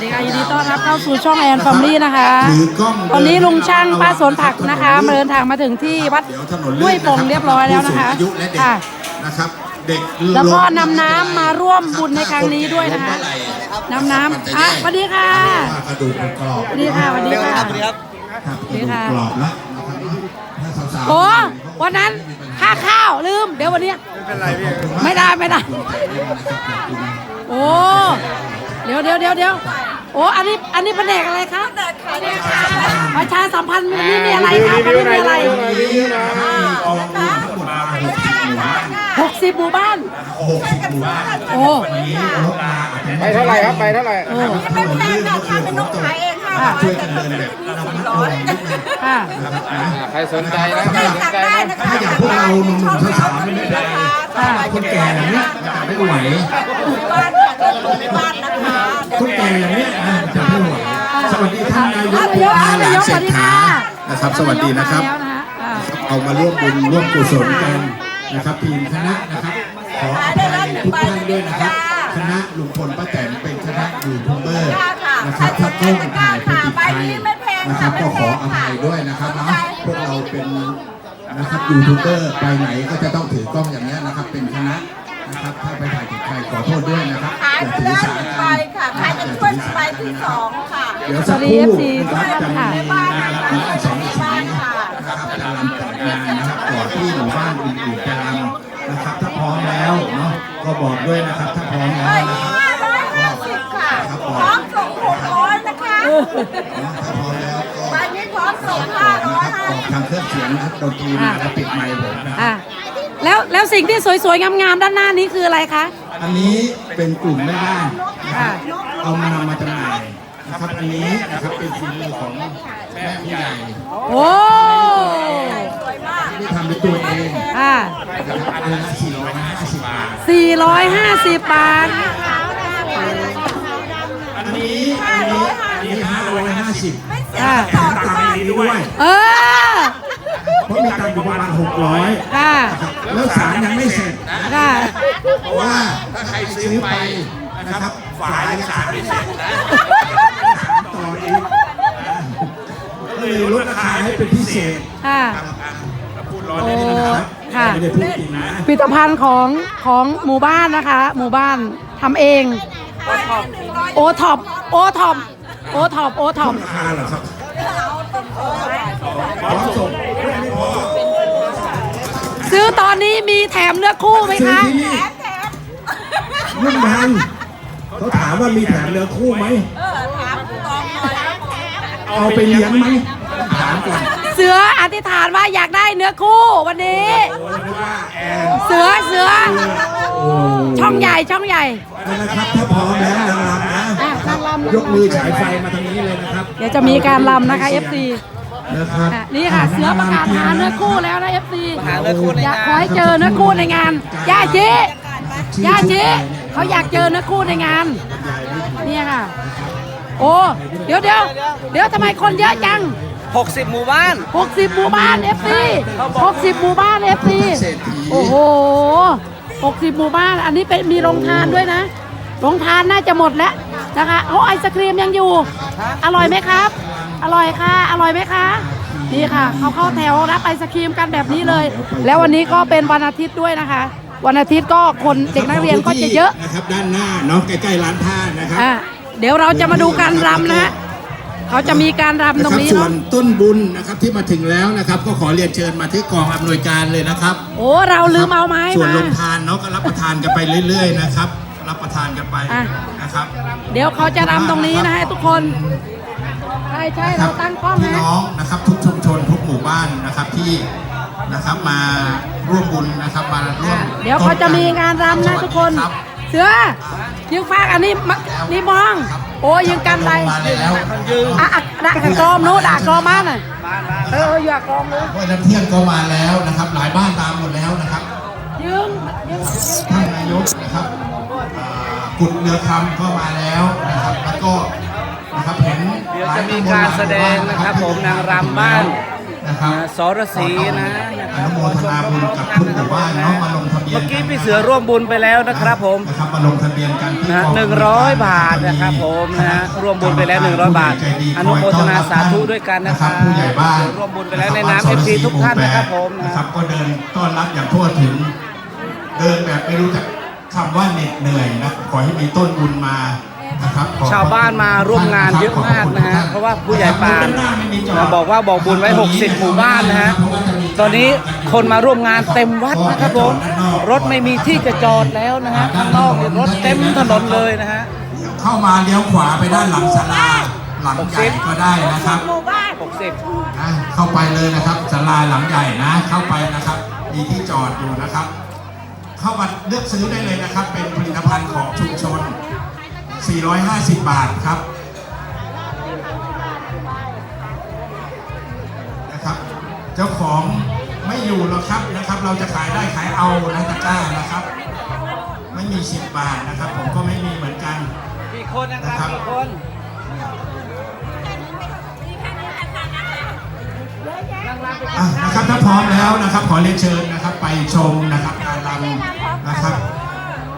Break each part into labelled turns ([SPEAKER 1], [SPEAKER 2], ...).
[SPEAKER 1] สวัสดีค่ะยินดีต้อนรับเข้าสู่ช่องแอนฟอมลี่นะคะ
[SPEAKER 2] ถือกล้อง
[SPEAKER 1] ตอนนี้ลุงช่างป้าสวนผักนะคะมาเดินทางมาถึงที่วัด
[SPEAKER 2] เดี๋ยวถนน
[SPEAKER 1] ห้วยโป่งเรียบร้อยแล้วนะคะ
[SPEAKER 2] ผู้สูงอายุและเด็ก
[SPEAKER 1] ค่ะ
[SPEAKER 2] นะครับเด็ก
[SPEAKER 1] แล้วก็นำน้ำมาร่วมบุญในครั้งนี้ด้วยนะคะนำน้ำอะสวัสดีค่ะ
[SPEAKER 2] กระดูกมันกรอบ
[SPEAKER 1] สวัสดีค่ะสวัสดีค่ะ
[SPEAKER 2] ครับ
[SPEAKER 1] สวัสดี
[SPEAKER 2] ก
[SPEAKER 1] ค่ะ
[SPEAKER 2] ระดูกกรอบแล้วนะครับถ้าสาวๆ
[SPEAKER 1] โอ้วันนั้นค่าข้าวลืม เดี๋ยววันนี้ไม่ได้ไม่ได้ โอ้เดี๋ยวเดี๋ยวเดี๋ยวเดี๋ยว โอ้อันนี้อันนี้แผนกอะไรคะประชาสัมพันธ์วันนี้มีอะไรคะวันนี้มีอะไรหกสิบหมู่บ้าน
[SPEAKER 2] หกสิบหมู่บ้าน
[SPEAKER 1] โอ้
[SPEAKER 2] วันนี้รถมาอาจจะ
[SPEAKER 3] ไปเท่าไหร่ครับไปเท่าไหร่
[SPEAKER 1] โอ้
[SPEAKER 2] ถนนลื่นรถเรือรถตก
[SPEAKER 1] ค่ะ
[SPEAKER 2] ช่วยกันเดินแบบระมัดระวังนิดนึง
[SPEAKER 1] ค่ะ
[SPEAKER 2] นะครับนะ
[SPEAKER 3] ใครสนใจนะใครสนใจนะ
[SPEAKER 2] ถ้าอย่างพวกเราหนุ่มๆสาวๆไม่เป็นไรถ้าคนแก่อย่างเนี้ยจะไม่ไหวคนแก่อย่างเนี้ยนะจะไม่ไหวสวัสดีท่านนายกภูมิหลานเศรษฐานะครับ สวัสดีนะครับ
[SPEAKER 1] แล้วนะคะอ่า
[SPEAKER 2] เอามาร่วมบุญร่วมกุศลกันนะครับทีมคณะนะครับ ขออภัยทุกท่านด้วยนะครับ คณะลุงพลป้าแตนเป็นคณะยูทูบเบอร์ นะครับถ้ากล้องถ่ายเป็นติดใครนะครับก็ขออภัยด้วยนะครับเนาะพวกเราเป็นนะครับยูทูบเบอร์ไปไหนก็จะต้องถือกล้องอย่างนี้นะครับ เป็นคณะนะครับถ้าไปถ่ายติดใครขอโทษด้วยนะครับ
[SPEAKER 4] ขาย
[SPEAKER 2] อย่า
[SPEAKER 4] ไป
[SPEAKER 2] ถือ
[SPEAKER 4] แล้ว
[SPEAKER 2] สา
[SPEAKER 4] หนึ่ง
[SPEAKER 2] กั
[SPEAKER 4] ใบ
[SPEAKER 2] น
[SPEAKER 4] ค่ะขายจะช่วยใบที่สองค่ะ
[SPEAKER 2] เดี๋ยวสักครู่นะครับจะมี
[SPEAKER 1] ค่ะ
[SPEAKER 2] นางรำสองสีนะครับจะรำจัดงานนะครับก่อนที่หมู่บ้านอื่นๆจะรำนะครับ ถ้าพร้อมแล้วเนาะก็บอกด้วยนะครับ ถ้าพร้อมแล้วนะครับ
[SPEAKER 4] พร้อม
[SPEAKER 2] แล้วก็
[SPEAKER 4] ใบนี้พร้อมส่งห้าร้อย
[SPEAKER 2] นะค
[SPEAKER 4] ห้า
[SPEAKER 2] รับออกทางเครื่องเสียงนะครับดนตรีมาแล้วปิดไมค์ผมนะค
[SPEAKER 1] อ่า
[SPEAKER 2] รับ
[SPEAKER 1] แล้วแล้วสิ่งที่สวยๆ งามๆ ด้านหน้านี้คืออะไรคะ
[SPEAKER 2] อันนี้เป็นกลุ่มแม่บ้านนะค
[SPEAKER 1] ค่ะ
[SPEAKER 2] รับเอามานำมาจำหน่ายนะครับอันนี้นะครับเป็นฝีมือของแม่ผู้ใหญ่
[SPEAKER 1] โอ้
[SPEAKER 4] สวยมาก
[SPEAKER 2] ที่ทำด้วยตัวเอง
[SPEAKER 1] อ่า
[SPEAKER 2] นะครับอันละ450บาท
[SPEAKER 1] 450 บาท
[SPEAKER 2] ร้อยห้าสิบ
[SPEAKER 1] อ่า
[SPEAKER 2] ต่อตังค์นี้ด้วย
[SPEAKER 1] เออ
[SPEAKER 2] เพราะมีตังค์อยู่ประมาณหกร้อย
[SPEAKER 1] ค่ะ
[SPEAKER 2] แล้วสารยังไม่เสร็จ
[SPEAKER 1] ค่ะ
[SPEAKER 2] เพราะว่าถ้าใครซื้อไปนะครับฝายังสารไม่เสร็จนะต่ออีกก็เลยลดราคาให้เป็นพิเศษ
[SPEAKER 1] ค่ะ
[SPEAKER 2] พูดร้อนเลยนะครับ
[SPEAKER 1] ค่ะ
[SPEAKER 2] ไม่ได้พูดจริงนะ
[SPEAKER 1] ผลิตภัณฑ์ของของหมู่บ้านนะคะ หมู่บ้านทำเองโอท็อป โอท็อป โอท็อปโอท็อป
[SPEAKER 2] ราคาเหรอครับพร้อมส่งไม่พอ
[SPEAKER 1] ซื้อตอนนี้มีแถมเนื้อคู่ไหม
[SPEAKER 2] ซื้อ
[SPEAKER 1] คะ
[SPEAKER 2] ที่นี่ยุ่งนันเขาถามว่ามีแถมเรือคู่ไหม เอาไปเลี้ยงไหม ถามก่อน
[SPEAKER 1] เสืออธิษฐานว่าอยากได้เนื้อคู่วันนี้
[SPEAKER 2] โอ้นึกว่าแอน
[SPEAKER 1] เสือเสือ
[SPEAKER 2] โอ้
[SPEAKER 1] ช่องใหญ่ช่องใหญ่
[SPEAKER 2] เอาละครับถ้าพร้อมแล้วนางรำนะ
[SPEAKER 1] อะนางรำ
[SPEAKER 2] ยกมือฉายไฟมาทางนี้เลยนะครับ
[SPEAKER 1] เดี๋ยวจะมีการรำนะคะ FC
[SPEAKER 2] นะครับ
[SPEAKER 1] อะนี่ค่ะเสือประกาศหาเนื้อคู่แล้วนะ FC
[SPEAKER 3] หาเนื้อคู่ใน
[SPEAKER 1] อยาก
[SPEAKER 3] งาน
[SPEAKER 1] ขอให้เจอเนื้อคู่ในงานย่าชีย่าชีเขาอยากเจอเนื้อคู่ในงานเนี่ยค่ะ โอ้เดี๋ยวเดี๋ยวเดี๋ยวทำไมคนเยอะจัง
[SPEAKER 3] 60 หมู่บ้าน
[SPEAKER 1] 60 หมู่บ้าน FC 60 หมู่บ้าน FC
[SPEAKER 2] เศรษฐี
[SPEAKER 1] โอ้โห 60 หมู่บ้าน อันนี้เป็นมีโรงทานด้วยนะ โรงทานน่าจะหมดแล้ว นะคะโอ้ไอศครีมยังอยู่ อร่อยไหมครับ อร่อยค่ะ อร่อยไหมคะนี่ค่ะเขาเข้าแถวรับไอศครีมกันแบบนี้เลย แล้ววันนี้ก็เป็นวันอาทิตย์ด้วยนะคะ วันอาทิตย์ก็คนเด็กนักเรียนก็จะเยอะ
[SPEAKER 2] นะครับด้านหน้าเนาะใกล้ๆร้านผ้านะครับ
[SPEAKER 1] อะเดี๋ยวเราจะมาดูการรำนะฮะเขาจะมีการรำตรงนี้ะ
[SPEAKER 2] คบส่ว
[SPEAKER 1] เนาะ
[SPEAKER 2] นต้นบุญนะครับที่มาถึงแล้วนะครับ ก็ขอเรียนเชิญมาที่กองอำนวยการเลยนะครับ
[SPEAKER 1] โอ้เราลืมเอาไม้
[SPEAKER 2] ส่วน
[SPEAKER 1] มา
[SPEAKER 2] ลงทานเนาะก็รับประทานกันไปเรื่อย ๆ นะครับ รับประทานกันไป
[SPEAKER 1] อะ
[SPEAKER 2] นะครับ
[SPEAKER 1] เดี๋ยวเขาจะรำตรงนี้นะฮะทุกคนใช่ใช่เราตั้งกล้อง
[SPEAKER 2] พี่
[SPEAKER 1] นะ
[SPEAKER 2] น้องนะครับทุกชุมชนทุกหมู่บ้านนะครับที่นะครับมาร่วมบุญนะครับมาร่วม
[SPEAKER 1] เดี๋ยวเขาจะมีงานรำนะทุกคน
[SPEAKER 2] รับ
[SPEAKER 1] เสือยิงฟากอันนี้มะนี่มอง โอ้ยิงกันไป
[SPEAKER 2] มาแล้ว
[SPEAKER 1] อะอะด่ากกรอมนู้ด่ากรอมมาน่ะเอออย่ากรอมเลย
[SPEAKER 2] วันน้ำเที่ยงก็มาแล้วนะครับ หลายบ้านตามหมดแล้วนะครับ
[SPEAKER 1] ยิงยิง
[SPEAKER 2] ท่านนายกนะครับอ่ากุดเรือคำก็มาแล้วนะครับแล้วก็นะครับเห็น
[SPEAKER 3] เดี๋ยวจะมีการแสดงนะครับผมนางรำบ้าน
[SPEAKER 2] นะครับ
[SPEAKER 3] สรศรีนะ
[SPEAKER 2] อนุโมทนาบุญกับทุกหมู่บ้านเนาะมาลงทะเบียนบียน
[SPEAKER 3] เมื่อกี้พี่เสือร่วมบุญไปแล้วนะครับผม
[SPEAKER 2] นะครับมาลงทะเบียนกันที่
[SPEAKER 3] นะฮะ
[SPEAKER 2] กอง
[SPEAKER 3] หนึ่งร้อยบาทนะครับผมนะฮะร่วมบุญไปแล้ว100บาท อนุโมทนาสาธุด้วยกันนะครับ
[SPEAKER 2] ผู้ใหญ่บ้าน
[SPEAKER 3] ร่วมบุญไปแล้วในนาม FC ทุกท่านนะครับผมนะ
[SPEAKER 2] นะครับก็เดินต้อนรับอย่างทั่วถึง เดินแบบไม่รู้จัก คำว่าเหน็ดเหนื่อยนะขอให้มีต้นบุญมานะครับขอบ
[SPEAKER 3] ชาวบ้านมาร่วมงานเยอะมากนะฮะเพราะว่าผู้ใหญ่ปานนะบอกว่าบอกบุญไว้ 60 หมู่บ้านนะฮะตอนนี้คนมาร่วมงานเต็มวัดนะครับผมรถไม่มีที่จะจอดแล้วนะฮะข้างนอกเนี่ยรถเต็มถนนเลยนะฮะ
[SPEAKER 2] เข้ามาเลี้ยวขวาไปด้านหลังศาลาหลังใหญ่ก็ได้นะครับ
[SPEAKER 4] หมู่บ้าน
[SPEAKER 3] 60
[SPEAKER 2] นะเข้าไปเลยนะครับศาลาหลังใหญ่นะ เข้าไปนะครับ มีที่จอดอยู่นะครับ เข้ามาเลือกซื้อได้เลยนะครับ เป็นผลิตภัณฑ์ของชุมชน 450 บาทครับนะครับ เจ้าของไม่อยู่หรอกครับนะครับ เราจะขายได้ขายเอานะตะกร้านะครับ ไม่มี 10 บาทนะครับ ผมก็ไม่มีเหมือนกัน
[SPEAKER 3] กี่คนนะครับ
[SPEAKER 2] นะครับ
[SPEAKER 3] กี่คน
[SPEAKER 2] อะนะครับถ้าพร้อมแล้วนะครับ ขอเรียนเชิญนะครับ ไปชมนะครับการรำ นะครับ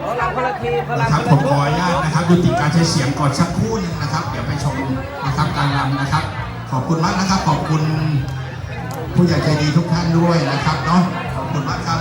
[SPEAKER 3] ขอลำคนละที
[SPEAKER 2] นะครับผมขออนุญาตนะครับยุติการใช้เสียงก่อนสักครู่นึงนะครับ เดี๋ยวไปชมนะครับการรำนะครับ ขอบคุณมากนะครับ ขอบคุณผู้ใหญ่ใจดีทุกท่านด้วยนะครับเนาะขอบคุณมากครับ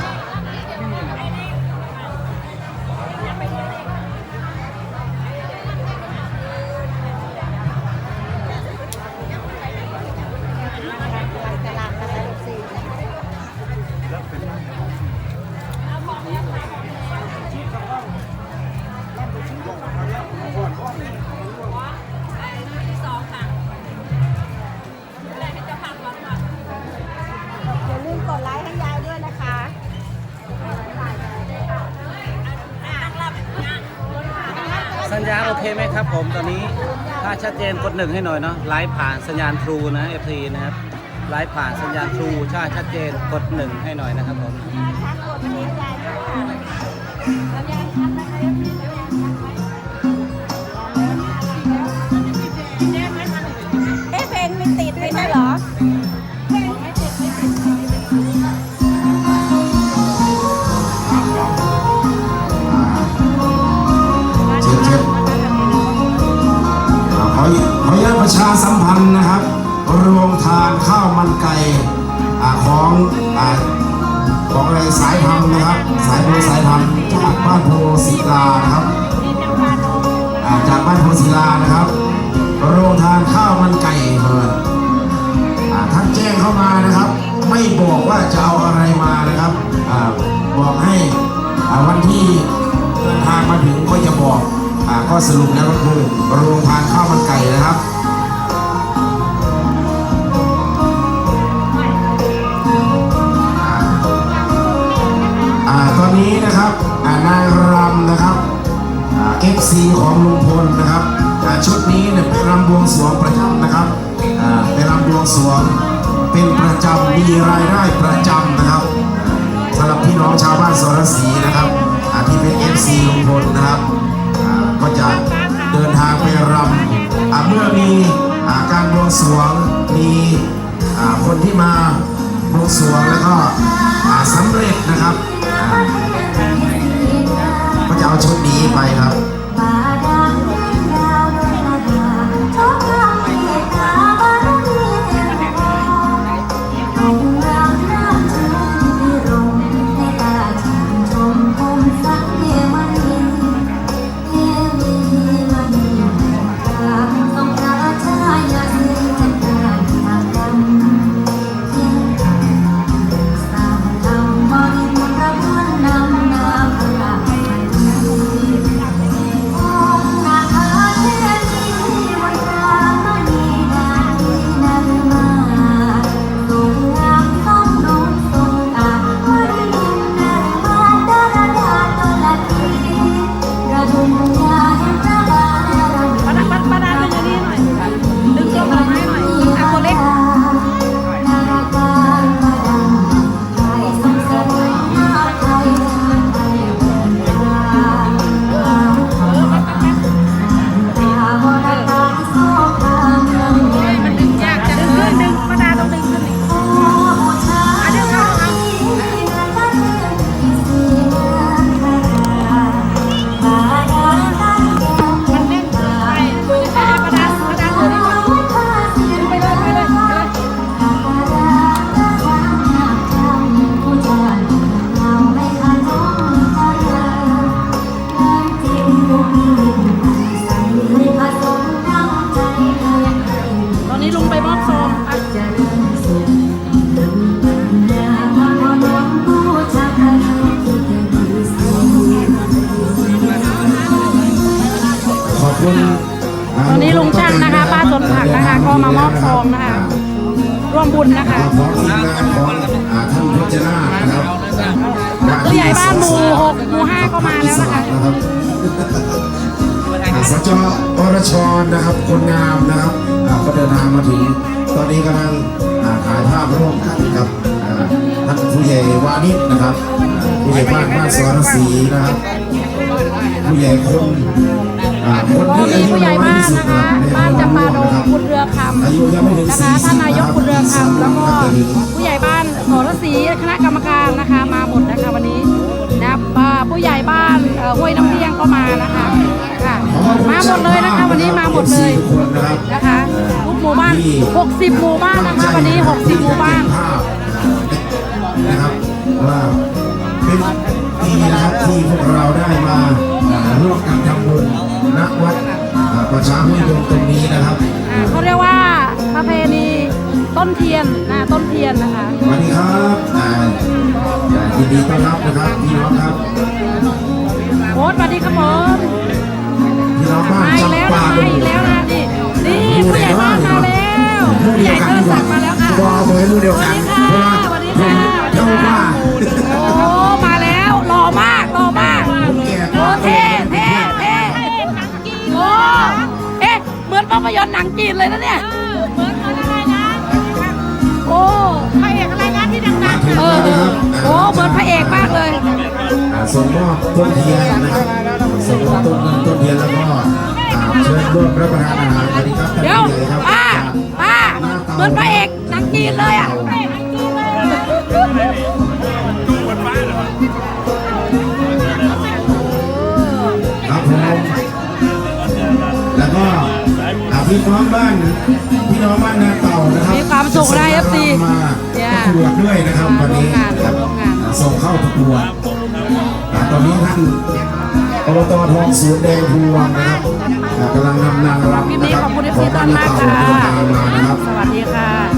[SPEAKER 3] ญาณโอเคไหมครับผมตอนนี้ถ้าชัดเจนกดหนึ่งให้หน่อยเนาะไลฟ์ผ่านสัญญาณทรูนะ FT นะครับไลฟ์ผ่านสัญญาณทรูถ้าชัดเจนกดหนึ่งให้หน่อยนะครับผม
[SPEAKER 4] เอ๊ อ่า
[SPEAKER 5] ของอะไรสายพันธุ์นะครับ สายโพสายพันธุ์จากบ้านโพศิลานะครับอ่าจากบ้านโพศิลานะครับโรงทานข้าวมันไก่เปิดอ่าท่านแจ้งเข้ามานะครับ ไม่บอกว่าจะเอาอะไรมานะครับอ่าบอกให้อ่าวันที่เดินทางมาถึงก็จะบอกอ่าก็สรุปแล้วก็คือโรงทานข้าวมันายรำนะครับเอฟซีของลุงพลนะครับชุดนี้เนี่ยเป็นรำบวงสรวงประจำนะครับเป็นรำบวงสรวงเป็นประจำมีรายได้ประจำนะครับสำหรับพี่น้องชาวบ้านสรศรีนะครับที่เป็นเอฟซีลุงพลนะครับก็จะเดินทางไปรำเมื่อมีอการบวงสรวงมีคนที่มาบวงสรวงแล้วก็สำเร็จนะครับ ชุดนี้ไปครับ
[SPEAKER 6] นะ
[SPEAKER 1] คะ
[SPEAKER 5] ของทีมงานของอ่าท่านพจนานะครับ
[SPEAKER 1] ผู้ใหญ่บ้านหมู่หกหมู่ห้าก็มาแล้วนะคะ
[SPEAKER 5] นะครับอ่าสจอรชรนะครับ คนงามนะครับก็เดินทางมาถึง ตอนนี้กำลังถ่ายภาพร่วมกันกับท่านผู้ใหญ่วานิชนะครับ ผู้ใหญ่บ้านบ้านสวนศรีนะครับ ผู้ใหญ่คนอ่า คน
[SPEAKER 1] ก็
[SPEAKER 5] ที่อายุ
[SPEAKER 1] มีผู้ใหญ่
[SPEAKER 5] น้อย
[SPEAKER 1] บ้าน
[SPEAKER 5] ที่สุด
[SPEAKER 1] นะคะ
[SPEAKER 5] ใน
[SPEAKER 1] บ้านจำปาดง
[SPEAKER 5] นะครับ
[SPEAKER 1] คุณเรือคำ
[SPEAKER 5] อายุยังไม่ถึง
[SPEAKER 1] นะคะ
[SPEAKER 5] 40
[SPEAKER 1] ท่านนายกคุณเรือคำแล้วก็
[SPEAKER 5] นะครับ
[SPEAKER 1] ผู้ใหญ่บ้านสรศรีคณะกรรมการนะคะ มาหมดนะคะวันนี้นะอ่าผู้ใหญ่บ้านเอ่อห้วยน้ำเลี้ยงก็มานะคะค่ะมาหมดเลยนะคะวันนี้มาหมดเลย
[SPEAKER 5] ทุกคนนะครับ
[SPEAKER 1] นะคะทุกหมู่บ้าน 60 หมู่บ้านนะคะวันนี้ 60 หมู่บ้าน
[SPEAKER 5] นะครับว่าเป็นปีนะครับที่พวกเราได้มาอ่าร่วมกันทำบุญ ณวัดอ่าประชาห้วยยงตรงนี้นะครับ
[SPEAKER 1] อ่าเขาเรียกว่าประเพณีต้นเทียนนะต้นเทียนนะคะ
[SPEAKER 5] สวัสดีครับอ่าอ่ายินดีต้อนรับนะครับพี่น้องครับ
[SPEAKER 1] โค้ดสวัสดีครับผม
[SPEAKER 5] พี่น้องบ้าน
[SPEAKER 1] มาอีกแล้ว
[SPEAKER 5] จำปา
[SPEAKER 1] นะ
[SPEAKER 5] ด
[SPEAKER 1] มางอีกแล้วนะนี่นี่ผู้ใหญ่บ้านมาแล้วผู้ใหญ่เทิดศักดิ์มาแล้วค่ะ
[SPEAKER 5] บอกเอาไว้รู้เดียว
[SPEAKER 1] สวั
[SPEAKER 5] กั
[SPEAKER 1] ส
[SPEAKER 5] น
[SPEAKER 1] ดีค่ะ
[SPEAKER 5] เพราะว่า
[SPEAKER 1] สวัสดีค่ะสวัสดี
[SPEAKER 5] เจ้า
[SPEAKER 1] ค่ะ
[SPEAKER 5] ว่า
[SPEAKER 1] โอ้มาแภาพยนตร์หนังจีนเลยนะเนี่ยเหมือนอะไรนะโอ้พระเอกอะไรนะที่ดังๆเออเออโอ้เหมือนพระเอกมากเลย
[SPEAKER 5] อ่าส่งมอบต้นเทียนนะครับส่งมอบต้นเงินต้นเทียนแล้วก็อ่าเชิญร่วมรับประทานอาหารสวัสดีครับท่าน
[SPEAKER 1] เดี๋ยว
[SPEAKER 5] ผู้ใหญ่ครับ
[SPEAKER 1] ป้าป้าเหมือนพระเอกหนังจีนเลยอะ
[SPEAKER 5] พี่น้องบ้านพี่น้องบ้านนาเต่านะครับ
[SPEAKER 1] มีความสุขนะ FC
[SPEAKER 5] มา
[SPEAKER 1] เนี่ย
[SPEAKER 5] ประกวดด้วยนะครับ
[SPEAKER 1] มา
[SPEAKER 5] วันนี้
[SPEAKER 1] ร่วมงาน
[SPEAKER 5] ครับ
[SPEAKER 1] ร่วมงาน
[SPEAKER 5] อ่าส่งเข้าประกวดอ่าตอนนี้ท่านอบตทองสวนแดงพวงนะครับอ่ากำลังนำนางรำ
[SPEAKER 1] คลิป
[SPEAKER 5] นะ
[SPEAKER 1] นี้
[SPEAKER 5] ครับ
[SPEAKER 1] ขอบคุณ
[SPEAKER 5] ข
[SPEAKER 1] FC
[SPEAKER 5] อง
[SPEAKER 1] ท่า
[SPEAKER 5] บ้านน
[SPEAKER 1] มาก
[SPEAKER 5] นาเต่า
[SPEAKER 1] ค่ะ
[SPEAKER 5] เดินทางมานะครับ
[SPEAKER 1] สวัสดีค่ะ